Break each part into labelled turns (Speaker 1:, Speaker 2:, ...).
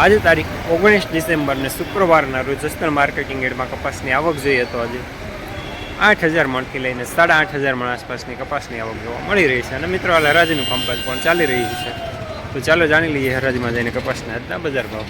Speaker 1: આજે તારીખ ઓગણીસ ડિસેમ્બરને શુક્રવારના રોજ જસદણ માર્કેટિંગ એડમાં કપાસની આવક જોઈએ તો આજે આઠ હજાર મણથી લઈને સાડા આઠ હજાર મણ આસપાસની કપાસની આવક જોવા મળી રહી છે. અને મિત્રો હાલ હરાજીનું કામકાજ પણ ચાલી રહ્યું છે. તો ચાલો જાણી લઈએ હરાજીમાં જઈને કપાસના આજના બજાર ભાવ.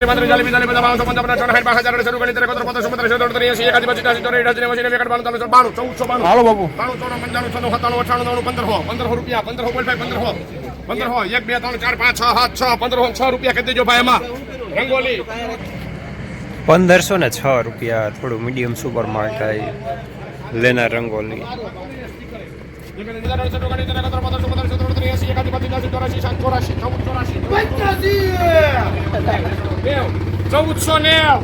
Speaker 2: માત્ર ચાલી પચાસ બાવન ચોપન ચોપન અઠાવન સાઠ પાંચ હજાર શરૂ કરી ત્રેકોતેર પચાસ સુમત્રીસ સત્તર ત્રીસી એકાસી પચીસ ત્યાસી ચોરાસી અઠાસી નેવું એકાસી બાણું ત્રણસો બાણું ચૌદસો બાણું હાલો બાબુ બાણું ચોરાણું પંચાણું છન્નું સત્તાણું અઠાણું પંદર હો. પંદરસો રૂપિયા પંદરસો પોઈન્ટ પંદર પંદરસો પંદરસો એક બે ત્રણ ચાર પાંચ છ સાત છ પંદરસો છ રૂપિયા કહી દેજો ભાઈ એમાં. રંગોલી.
Speaker 1: પંદરસો ને છ રૂપિયા થોડું મીડિયમ સુપર માર્કેટ લેના રંગોલી.
Speaker 2: ચૌદસો નેવ.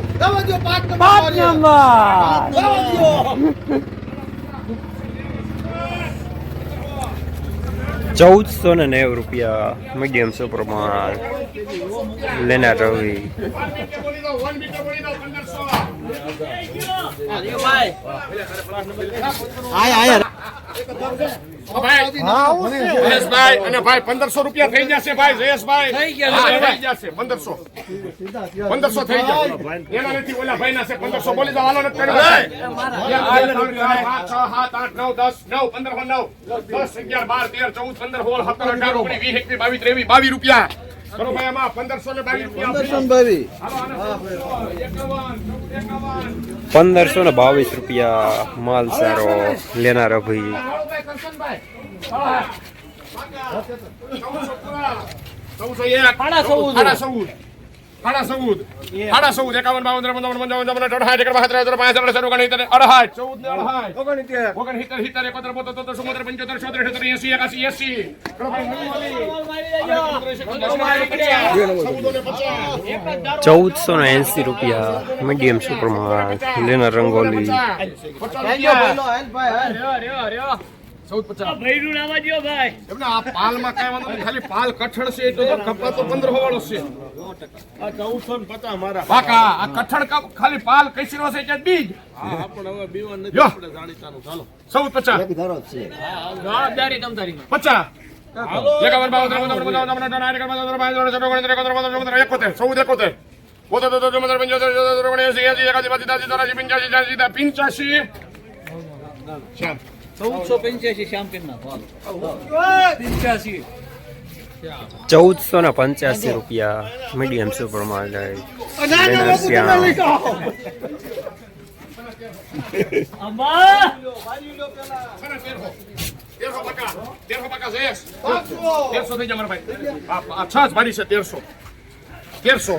Speaker 1: ચૌદસો ને નેવું રૂપિયા મીડિયમ સુપર માલ લેના રવિ
Speaker 2: જયેશભાઈ અને ભાઈ પંદરસો રૂપિયા થઈ જશે ભાઈ. જયેશભાઈ. થઈ જશે પંદરસો. પંદરસો થઈ જશે. એના નથી ઓલા ભાઈ ના છે પંદરસો. બોલી જાઓ હાલો નથી છ, સાત, આઠ, નવ, દસ, નવ, પંદર, નવ, દસ, અગિયાર, બાર, તેર, ચૌદ, પંદર, સોળ, સત્તર, અઢાર, ઓગણીસ, વીસ, એકવીસ, બાવીસ, ત્રેવીસ, બાવીસ રૂપિયા. કરો ભાઈ આમાં પંદરસો ને બાવીસ રૂપિયા
Speaker 1: પંદરસો ને બાવીસ. રૂપિયા માલ સારો લેના ભાઈ.
Speaker 2: ચૌદસો એક. સાડા ચૌદ સાડા ચૌદ. સાડા ચૌદ એકાવન બાવન ત્રેપન ચોપન પંચાવન ચોપન અઠાવન સાઠ બહાત્તર બાસઠ પાંચ અડસઠ ઓગણસિત્તેર અડસઠ. ચૌદ ને અડસઠ. ઓગણસિત્તેર. સિત્તેર એકોતેર તોતેર ચુમ્મોતેર પંચોતેર છોતેર અઠ્યોતેર એસી એકાસી એસી.
Speaker 1: ચૌદસો ને એંસી રૂપિયા મીડિયમ સુપર માલ લેના રંગોલી
Speaker 2: ચૌદ પચાસ એમને આ પાલમાં કાંઈ વાંધો નહીં, ખાલી પાલ કઠણ છે એટલે તો કપા તો પંદર વાળો છે આ કઠણ કપ ખાલી પાલ કઈસી નો છે કે બીજ પચાસ પચાસ એકાવન બાવન એકોતેર બોતેર ચુમ્મોતેર એકોતેર ચૌદ એંસી એકાસી બાસી ત્યાસી ચોરાસી પંચ્યાસી
Speaker 3: ચૌદસો પંચ્યાસી શ્યામપીરના ભાવ. પંચ્યાસી.
Speaker 1: ચૌદસો ને પંચ્યાસી રૂપિયા મીડિયમ સુપર માર્કેટ
Speaker 2: તેરસો થઈ જાય મારા ભાઈ. છ જ છે તેરસો તેરસો.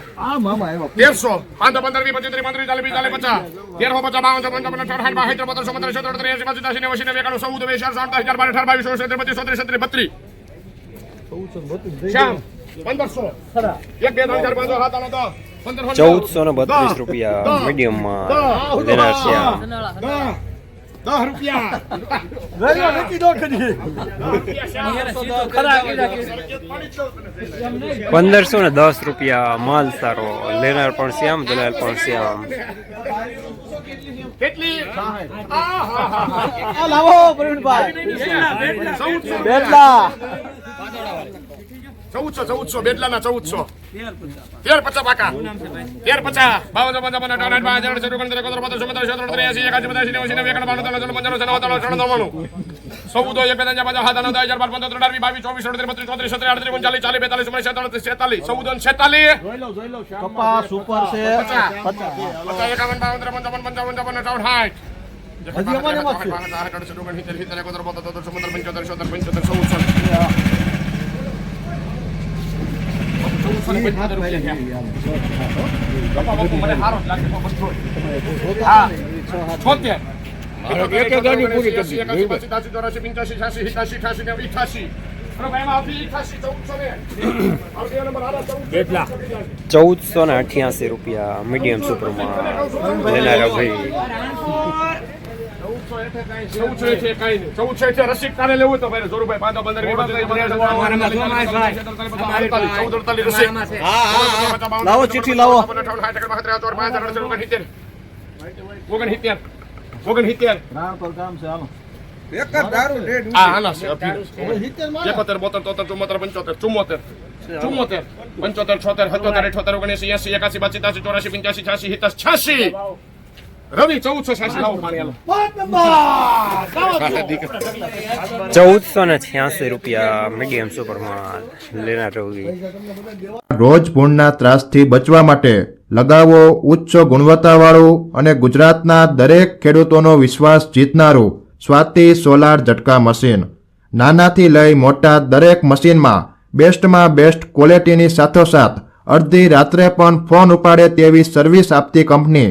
Speaker 2: તેરસો પાંચ પંદર વી પચીસ ત્રીસ ચાલીસ પિસ્તાલીસ પચાસ તેરસો પચાસ બાવન ચોપન ચોપન અઠાર સાઠ બાસઠ ત્રેપન પંદર સત્તર અઠ્યોતેર એંસી પચીસ ત્યાસી નેવું એંસી નેવું એકાણું ચૌદ બે ચાર સાત હજાર બાર અઠાર બાવીસ સોળ સત્તર પચીસ સોત્રીસ છત્રીસ બત્રીસ. શ્યામ પંદરસો. એક બે ત્રણ ચાર પાંચ સાત આઠ નવ પંદરસો
Speaker 1: ચૌદસો ને બત્રીસ રૂપિયા મીડિયમ
Speaker 2: દસ રૂપિયા.
Speaker 1: પંદરસો ને દસ રૂપિયા માલ સારો. લેનાર પણ શ્યામ દલાલ પણ શ્યામ.
Speaker 2: કેટલી.
Speaker 3: લાવો પ્રવીણભાઈ. બેટલા.
Speaker 2: ચૌદસો ચૌદસો બેડલાના ચૌદસો તેર પચાસ. પાકા. તેર પચાસ. બાવન ચોપન ચોપન અઠાવન પાંચ હજાર શરૂ કરી એકોતેર ત્રેસી એકાસી પચાસી નેવું નેવું બાણું ત્રણ પંચાણું સત્તાણું નવ્વાણું ચૌદ એક ત્રણ ચાર પાંચ છ નવ બાર પંદર ત્રણ અઢાર બાવીસ ચોવીસ અડત્રીસ બત્રીસ ચોત્રીસ સત્તર અડત્રીસ ઓગણચાલીસ ચાલીસ બેતાલીસ ચુમ્માલીસ છેતાલીસ છેતાલીસ. ચૌદ છેતાલીસ.
Speaker 3: કપાસ ઉપર છે.
Speaker 2: પચાસ. એકાવન બાવન ત્રેપન ચોપન પંચાવન ચોપન અઠાવન સાઠ.
Speaker 3: હજી અમારે એમાં છે.
Speaker 2: છોતેર. ચૌદસો ને.
Speaker 1: અઠ્યાસી રૂપિયા મીડિયમ સુપરમાં લેનારા ભાઈ.
Speaker 2: કાંઈ છે. કાંઈ નહીં. ચૌદસો એઠે રસિક તારે લેવું જોરુભાઈ પંદર ચૌદ અડતાલીસ રસિક.
Speaker 3: ચીઠી લાવો છે
Speaker 2: છે પંચોતેર છોતેર અઠોતેર ઓગણએસી એસી એકાસી બાસી ચોરાસી પંચ્યાસી છ્યાસી છ્યાસી. રવિ ચૌદસો છ્યાસી લાવો પાણી હાલો.
Speaker 1: ચૌદસો ને છ્યાસી રૂપિયા મીડિયમ સુપરમાં લેનારા
Speaker 4: રોજ પૂરના ત્રાસથી બચવા માટે લગાવો ઉચ્ચ ગુણવત્તાવાળું અને ગુજરાતના દરેક ખેડૂતોનો વિશ્વાસ જીતનારું સ્વાતિ સોલાર ઝટકા મશીન નાનાથી લઈ મોટા દરેક મશીનમાં બેસ્ટમાં બેસ્ટ ક્વોલિટીની સાથોસાથ અડધી રાત્રે પણ ફોન ઉપાડે તેવી સર્વિસ આપતી કંપની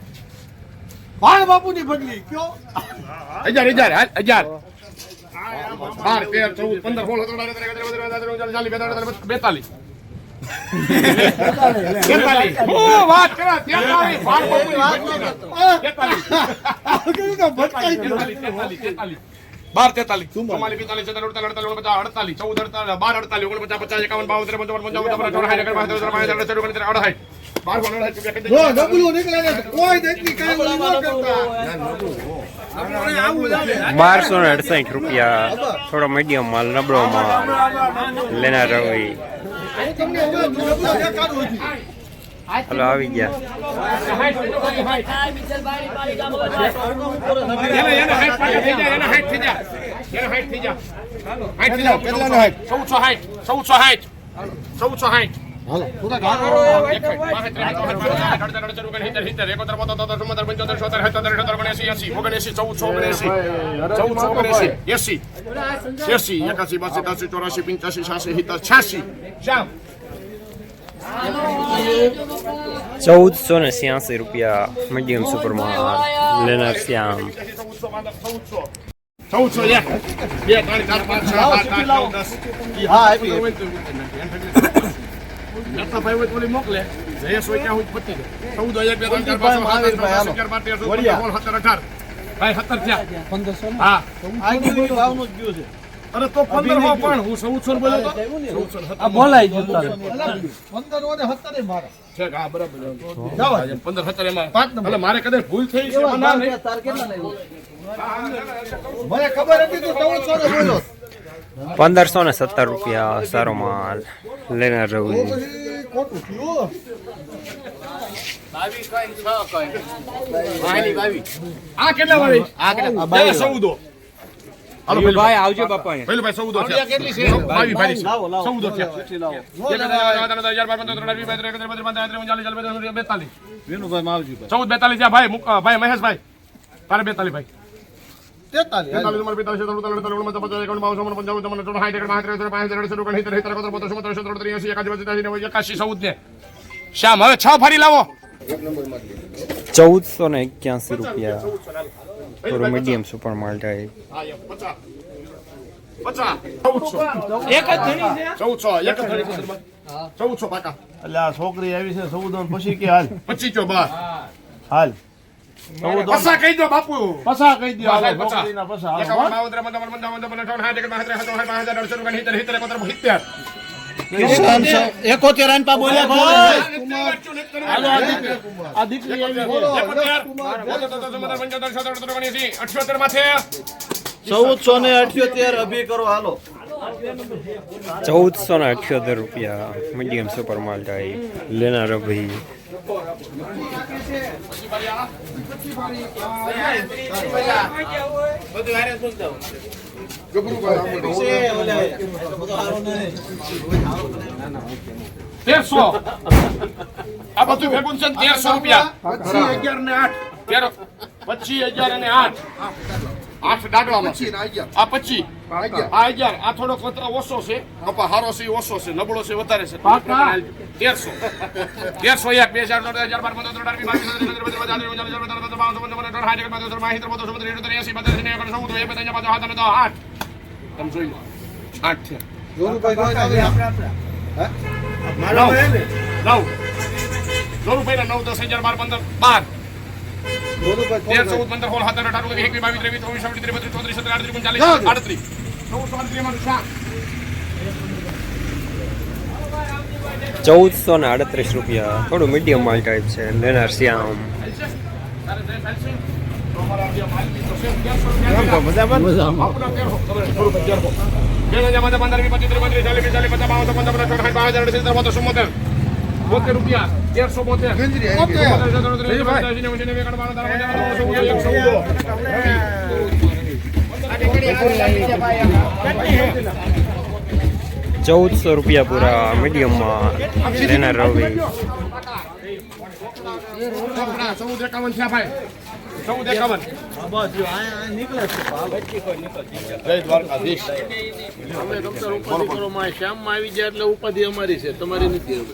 Speaker 3: બાપુની બદલી કયો
Speaker 2: હજાર હજાર હજાર બાર તેર ચૌદ પંદર સોળ સત્તર બેતાલીસ. બાર તેતાલીસ ચુમ્માલીસ પિસ્તાલીસ છેતાલીસ અડતાલીસ અડતાલીસ ઓગણપચાસ અડતાલીસ ચૌદ અડતાલીસ બાર અડતાલીસ ઓગણપચાસ પચાસ એકાવન બાવન પંચાવન પંચાવન છપ્પન
Speaker 1: બારસો ને અડસઠ રૂપિયા થોડો મીડિયમ માલ નબળો માલ લેનાર
Speaker 3: હજી.
Speaker 1: હલો આવી ગયા
Speaker 2: ચૌદસો હાઈટ ચૌદસો હાઈટ ચૌદસો હાઈટ ચૌદસો
Speaker 1: ને છ્યાસી રૂપિયા મીડિયમ સુપરમાં લેનાર શ્યામ.
Speaker 2: ચૌદસો, ચૌદસો. ચૌદસો એક. બે ત્રણ ચાર પાંચ છ સાત આઠ નવ દસ.
Speaker 3: હા આપી
Speaker 2: ભાઈ હોય તો મોકલે. જયેશ હોય ત્યાં હું પતી જાય ચૌદ એક બે ત્રણ ચાર પાંચ અગિયાર બાર તેર સત્તર અઢાર. ભાઈ સત્તર થયા.
Speaker 3: પંદરસો
Speaker 2: હા.
Speaker 3: આ જ ગયું છે.
Speaker 2: અરે તો પંદરમાં પણ હું ચૌદસો બોલ્યો તો. ચૌદસો ને સત્તર.
Speaker 3: બોલાય પંદર અને સત્તર એ મારા.
Speaker 2: છે હા બરાબર. પંદર સત્તર એમાં. એટલે મારે કદાચ ભૂલ થઈ છે એમાં ના નહીં.
Speaker 3: તાર કેટલા લેવું મને ખબર હતી તો ચૌદસો ને બોલો
Speaker 1: પંદરસો ને સત્તર રૂપિયા સારો માલ
Speaker 2: હાલો પેલું ભાઈ આવજો બાપા ભાઈ કેટલી છે ભાઈ ચૌદો બેતાલીસ ચૌદ બેતાલીસ જ્યાં ભાઈ મુક- ભાઈ મહેશભાઈ તારે બેતાલીસ ભાઈ
Speaker 3: તેતાલીસ.
Speaker 2: નંબર પિસ્તાલીસ સત્તર અડતાલીસ પચાસ એકાવન બાવન ચોપન પંચાવન છપ્પન અઠ્ઠાવન સાઠ એકસઠ ત્રેસઠ પાંસઠ અડસઠ ઓગણસિત્તેર સિત્તેર એકોતેર બોતેર ચુમ્મોતેર સત્તર અઠ્યોતર એકાસી બાસી નેવું એકાસી ચૌદ ને શ્યામ હવે છ ફરી લાવો.
Speaker 1: ચૌદસો ને એક્યાસી રૂપિયા થોડો મીડિયમ સુપર
Speaker 2: પચાસ. પચાસ. ચૌદસો. પાકા.
Speaker 3: એટલે આ છોકરી આવી છે ચૌદ પછી કે હાલ?
Speaker 2: પચીસ ચો બાર.
Speaker 3: હાલ.
Speaker 2: પસા કહી દો બાપુ.
Speaker 3: પસા કહી દો
Speaker 2: હાલ.
Speaker 3: પસા.
Speaker 2: એકાવન, બાવન, ત્રેપન, ચોપન, પંચાવન, છપ્પન, અઠ્ઠાવન, સાઠ, એકસઠ, બાસઠ, ત્રેસઠ, ચોસઠ, પાંસઠ, અડસઠ, ઓગણસિત્તેર, સિત્તેર, એકોતેર, સિત્તેર.
Speaker 3: એકોતેર આને પા બોલ્યા ભાઈ. આ દીકરી આવી
Speaker 2: માંથી.
Speaker 3: ચૌદસો ને અઠ્યોતેર અભી કરો હાલો.
Speaker 1: ચૌદસો ને અઠ્યોતેર રૂપિયા મીડિયમ સુપર માલ થાય લેનાર ભાઈ
Speaker 2: તેરસો. આ બધું ભેગું છે તેરસો રૂપિયા.
Speaker 3: પચીસ અગિયાર ને આઠ.
Speaker 2: પચીસ અગિયાર અને આઠ. આઠ દાડવામાં
Speaker 3: ને
Speaker 2: આ પચી આ અગિયાર આ થોડો ઓછો છે કપા હારો છે ઓછો છે નબળો છે વધારે છે તેરસો તેરસો એક બે હજાર ત્રણ હજાર બાર પંદર ત્રણ વીસ, બાવીસ, છ, આઠ, તમે જોઈ લો આઠ છે? નવ નવ નવ દસ હજાર બાર પંદર બાર તેર ચૌદ પંદર સોળ સત્તર અઢાર ઓગણીસ એકવીસ બાવીસ ત્રેવીસ ચોવીસ છવ્વીસ ત્રીસ બત્રીસ ચોત્રીસ સત્તર આડત્રીસ ઓગણચાલીસ આડત્રીસ. ચૌદસો આડત્રીસ એમાં શાક.
Speaker 1: ચૌદસો ને આડત્રીસ રૂપિયા. થોડું મીડિયમ માલ ટાઈપ છે. લેનાર શ્યામ.
Speaker 2: બોતેર રૂપિયા તેરસો બોતેર.
Speaker 1: ચૌદસો રૂપિયા પૂરા મીડિયમમાં લેનાર રવિ.
Speaker 2: ચૌદ એકાવન થયા ભાઈ. ચૌદ એકાવન.
Speaker 5: અમે ડોક્ટર ઉપાધિ કરો શ્યામમાં આવી જાય એટલે ઉપાધિ અમારી છે તમારી નથી હવે.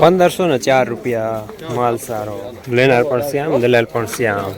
Speaker 1: પંદરસો ને ચાર રૂપિયા માલ સારો. લેનાર પણ શ્યામ દલાલ પણ શ્યામ.